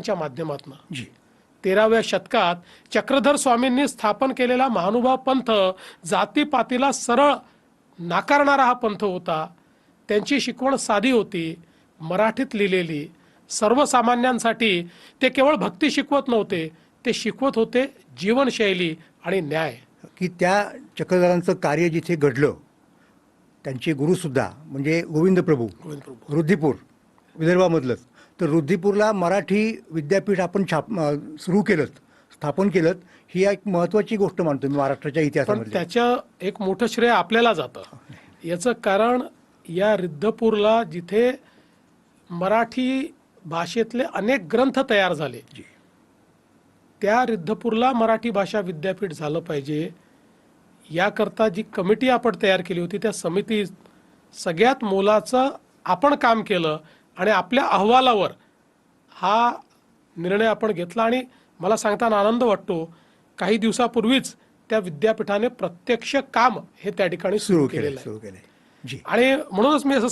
च्या माध्यमातून. जी. तेराव्या शतकात चक्रधर स्वामींनी स्थापन केलेला महानुभाव पंथ जातीपातीला सरळ नाकारणारा हा पंथ होता. त्यांची शिकवण साधी होती मराठीत लिहिलेली. सर्वसामान्यांसाठी ते केवळ भक्ती शिकवत नव्हते ते शिकवत होते जीवनशैली आणि न्याय. की त्या चक्रधरांचं कार्य जिथे घडलं त्यांचे गुरुसुद्धा म्हणजे गोविंद प्रभू गोविंद प्रभू रुद्दीपूर विदर्भामधलंच तर रुद्दीपूरला मराठी विद्यापीठ आपण छाप सुरू केलं स्थापन केलं ही एक महत्त्वाची गोष्ट मानतो मी महाराष्ट्राच्या पण इतिहासामध्ये. त्याचं एक मोठं श्रेय आपल्याला जातं. याचं कारण या रिद्धपूरला जिथे मराठी भाषेतले अनेक ग्रंथ तयार झाले. त्या रिद्धपूरला मराठी भाषा विद्यापीठ झालं पाहिजे. याकरता जी कमिटी आपण तयार केली होती त्या समिती सगळ्यात मोलाचं आपण काम केलं. आणि आपल्या अहवालावर हा निर्णय आपण घेतला आणि मला सांगताना आनंद वाटतो काही दिवसापूर्वीच त्या विद्यापीठाने प्रत्यक्ष काम हे त्या ठिकाणी सुरू सुरू केलं केलेलं आहे. सुरू केलं जी. आणि म्हणूनच मी असं